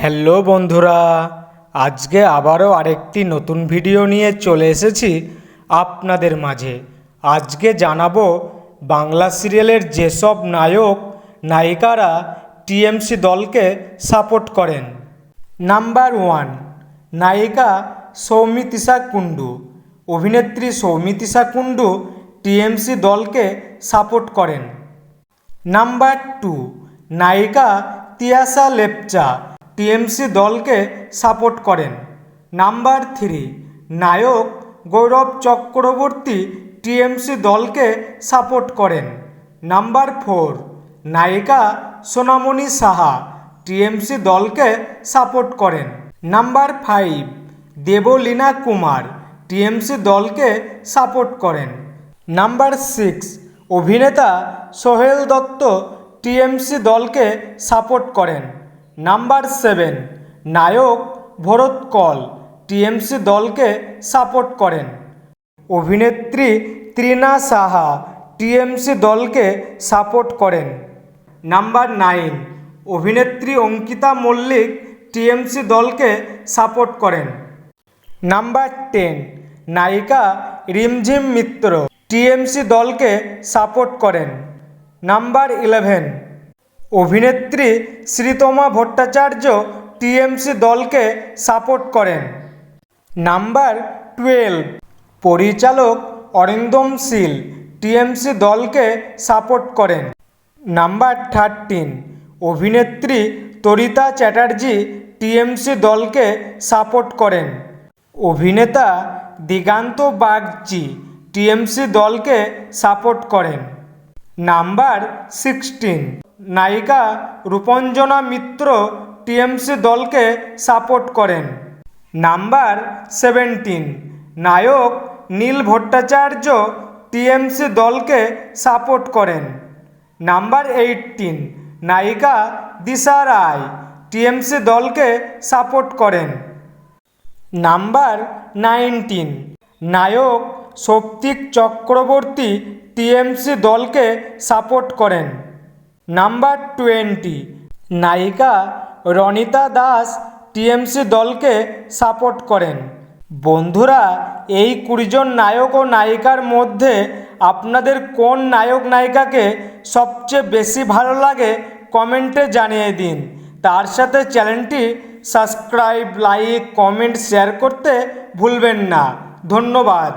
Hello বন্ধুরা, আজকে আবারও আরেকটি নতুন ভিডিও নিয়ে চলে এসেছি আপনাদের মাঝে। আজকে জানাব বাংলা সিরিয়ালের যেসব নায়ক, নায়িকারা টিএমসি দলকে সাপোর্ট করেন। নাম্বার ওয়ান, নায়িকা সৌমিতিশা কুণ্ডু। অভিনেত্রী সৌমিতিশা কুণ্ডু টিএমসি দলকে সাপোর্ট করেন। নাম্বার টু, নায়িকা তিয়াসা লেপচা। টিএমসি দলকে সাপোর্ট করেন। নাম্বার থ্রি, নায়ক গৌরব চক্রবর্তী টিএমসি দলকে সাপোর্ট করেন। নাম্বার ফোর, নায়িকা সোনামণি সাহা টিএমসি দলকে সাপোর্ট করেন। Number five, Debolina Kumar TMC দলকে সাপোর্ট করেন। নাম্বার সিক্স, অভিনেতা সোহেল দত্ত টিএমসি দলকে সাপোর্ট করেন। নাম্বার সেভেন, নায়ক ভরত কল, টিএমসি দলকে সাপোর্ট করেন। অভিনেত্রী ত্রিনা সাহা টিএমসি দলকে সাপোর্ট করেন। নাম্বার নাইন, অভিনেত্রী অঙ্কিতা মল্লিক টিএমসি দলকে সাপোর্ট করেন। নাম্বার টেন, নায়িকা রিমঝিম মিত্র টিএমসি দলকে সাপোর্ট করেন। নাম্বার ইলেভেন অভিনেত্রী শ্রীতমা ভট্টাচার্য টিএমসি দলকে সাপোর্ট করেন। নাম্বার টুয়েলভ, পরিচালক অরিন্দম শীল টিএমসি দলকে সাপোর্ট করেন। নাম্বার থার্টিন, অভিনেত্রী তরিতা চ্যাটার্জি টিএমসি দলকে সাপোর্ট করেন। অভিনেতা দিগান্ত বাগচি টিএমসি দলকে সাপোর্ট করেন। নাম্বার সিক্সটিন নায়িকা রূপঞ্জনা মিত্র টিএমসি দলকে সাপোর্ট করেন। নাম্বার সেভেন্টিন, নায়ক নীল ভট্টাচার্য টিএমসি দলকে সাপোর্ট করেন। নাম্বার এইটিন, নায়িকা দিশা রায় টিএমসি দলকে সাপোর্ট করেন। নাম্বার নাইনটিন, নায়ক সৌপ্তিক চক্রবর্তী টিএমসি দলকে সাপোর্ট করেন। Number twenty. নায়িকা রনিতা দাস টিএমসি দলকে সাপোর্ট করেন। বন্ধুরা, এই কুড়িজন নায়ক ও নায়িকার মধ্যে আপনাদের কোন নায়ক নায়িকাকে সবচেয়ে বেশি ভালো লাগে কমেন্টে জানিয়ে দিন। তার সাথে চ্যানেলটি সাবস্ক্রাইব, লাইক, কমেন্ট, শেয়ার করতে ভুলবেন না। ধন্যবাদ।